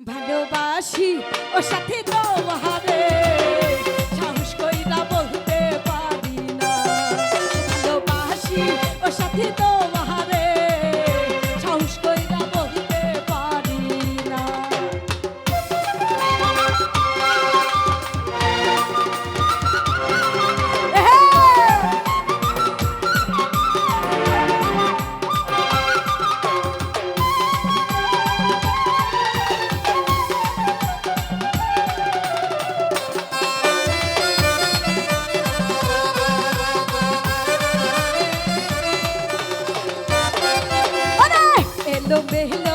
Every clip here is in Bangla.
ভালোবাসি ও সাথে তোমারে সাহস বলতে পারি না। ভালোবাসি ও সাথে তো বেহলো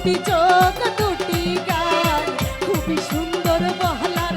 দুটি চোখ দুটি গান। খুবই সুন্দর বহলার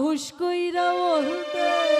সাহস কইরা ওহদে